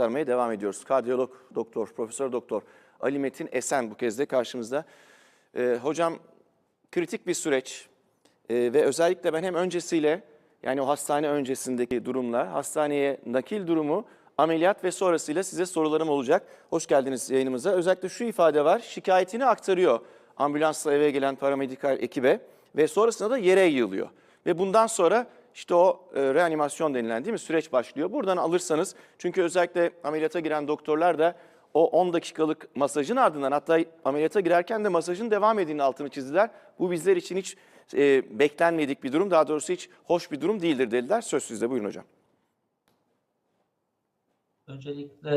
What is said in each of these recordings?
aktarmaya devam ediyoruz. Kardiyolog doktor, profesör doktor Ali Metin Esen bu kez de karşımızda. Ee, hocam kritik bir süreç Ee, ve özellikle ben hem öncesiyle yani o hastane öncesindeki durumla, hastaneye nakil durumu, ameliyat ve sonrasıyla size sorularım olacak. Hoş geldiniz yayınımıza. Özellikle şu ifade var, şikayetini aktarıyor ambulansla eve gelen paramedikal ekibe ve sonrasında da yere yığılıyor. Ve bundan sonra işte o e, reanimasyon denilen değil mi süreç başlıyor. Buradan alırsanız çünkü özellikle ameliyata giren doktorlar da o 10 dakikalık masajın ardından hatta ameliyata girerken de masajın devam ettiğini altını çizdiler. Bu bizler için hiç e, beklenmedik bir durum daha doğrusu hiç hoş bir durum değildir dediler. Söz sizde buyurun hocam. Öncelikle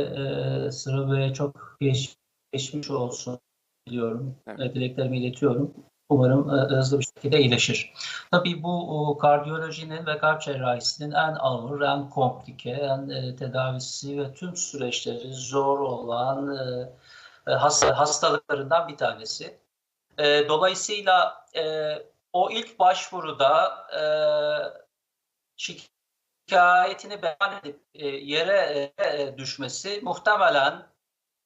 e, Sıra Bey'e çok geç, geçmiş olsun diliyorum. Evet. E, dileklerimi iletiyorum. Umarım e, hızlı bir şekilde iyileşir. Tabii bu kardiyolojinin ve kalp cerrahisinin en ağır, en komplike, en e, tedavisi ve tüm süreçleri zor olan e, hasta, hastalıklarından bir tanesi. Dolayısıyla o ilk başvuruda şik- şikayetini beyan edip yere düşmesi muhtemelen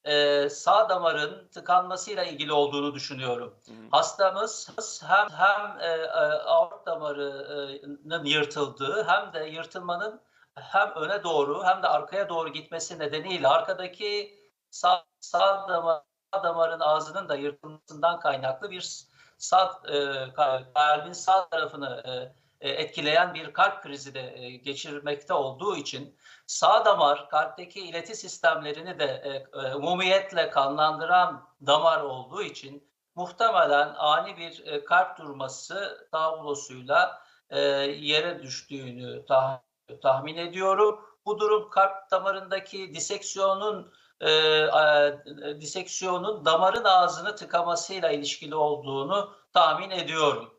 e, sağ damarın tıkanmasıyla ilgili olduğunu düşünüyorum. Hastamız hem hem e, e, aort damarının yırtıldığı hem de yırtılmanın hem öne doğru hem de arkaya doğru gitmesi nedeniyle arkadaki sağ, sağ damar, damarın ağzının da yırtılmasından kaynaklı bir sağ e, ka- kalbin sağ tarafını e, etkileyen bir kalp krizi de e, geçirmekte olduğu için sağ damar kalpteki ileti sistemlerini de e, e, umumiyetle kanlandıran damar olduğu için muhtemelen ani bir e, kalp durması tablosuyla e, yere düştüğünü tah- tahmin ediyorum. Bu durum kalp damarındaki diseksiyonun e, e, diseksiyonun damarın ağzını tıkamasıyla ilişkili olduğunu tahmin ediyorum.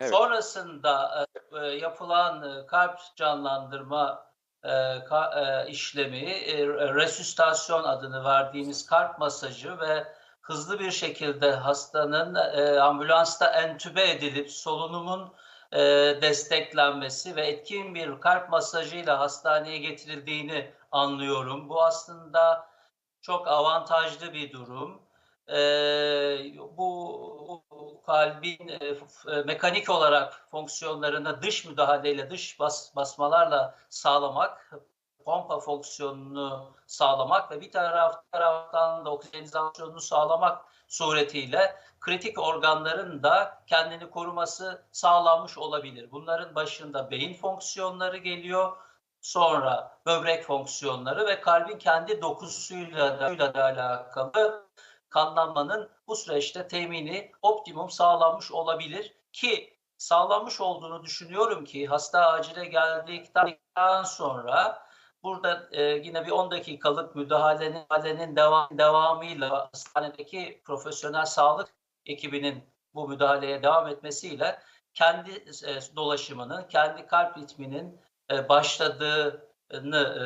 Evet. Sonrasında e, e, yapılan e, kalp canlandırma e, ka- e, işlemi, e, resüstasyon adını verdiğimiz kalp masajı ve hızlı bir şekilde hastanın e, ambulansta entübe edilip solunumun e, desteklenmesi ve etkin bir kalp masajıyla hastaneye getirildiğini anlıyorum. Bu aslında çok avantajlı bir durum. Ee, bu kalbin e, e, mekanik olarak fonksiyonlarını dış müdahaleyle, dış bas, basmalarla sağlamak, pompa fonksiyonunu sağlamak ve bir taraf, taraftan da oksijenizasyonunu sağlamak suretiyle kritik organların da kendini koruması sağlanmış olabilir. Bunların başında beyin fonksiyonları geliyor, sonra böbrek fonksiyonları ve kalbin kendi dokusuyla da, da alakalı kanlanmanın bu süreçte temini optimum sağlanmış olabilir ki sağlanmış olduğunu düşünüyorum ki hasta acile geldikten sonra burada e, yine bir 10 dakikalık müdahalenin, müdahalenin devam, devamıyla hastanedeki profesyonel sağlık ekibinin bu müdahaleye devam etmesiyle kendi e, dolaşımının, kendi kalp ritminin e, başladığını e,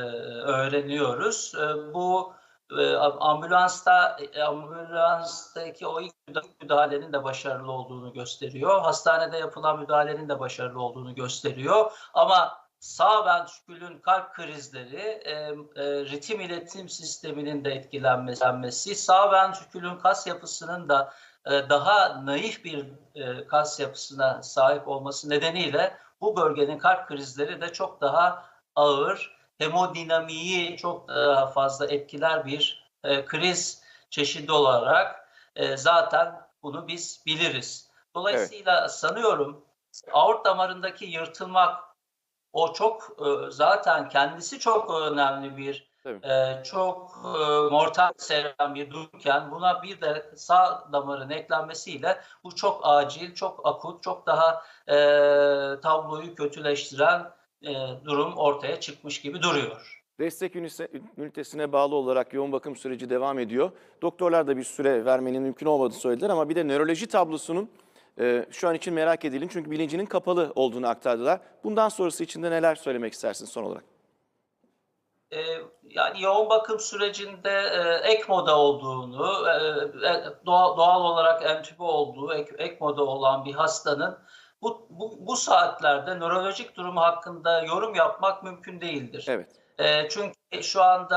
öğreniyoruz. E, bu e, ambulansta e, ambulanstaki o ilk müdahalenin de başarılı olduğunu gösteriyor. Hastanede yapılan müdahalenin de başarılı olduğunu gösteriyor. Ama sağ ventrikülün kalp krizleri, e, e, ritim iletim sisteminin de etkilenmesi, sağ ventrikülün kas yapısının da e, daha naif bir e, kas yapısına sahip olması nedeniyle bu bölgenin kalp krizleri de çok daha ağır, hemodinamiği çok daha fazla etkiler bir e, kriz çeşidi olarak e, zaten bunu biz biliriz. Dolayısıyla sanıyorum aort damarındaki yırtılmak o çok e, zaten kendisi çok önemli bir e, çok e, mortal seven bir durumken buna bir de sağ damarın eklenmesiyle bu çok acil, çok akut, çok daha e, tabloyu kötüleştiren e, durum ortaya çıkmış gibi duruyor. Destek ünitesine bağlı olarak yoğun bakım süreci devam ediyor. Doktorlar da bir süre vermenin mümkün olmadığını söylediler ama bir de nöroloji tablosunun e, şu an için merak edilin çünkü bilincinin kapalı olduğunu aktardılar. Bundan sonrası için de neler söylemek istersin son olarak? E, yani yoğun bakım sürecinde e, ECMO'da olduğunu, e, e, doğal, doğal olarak entübe olduğu, ek, ECMO'da olan bir hastanın bu, bu, bu saatlerde nörolojik durumu hakkında yorum yapmak mümkün değildir. Evet. E, çünkü şu anda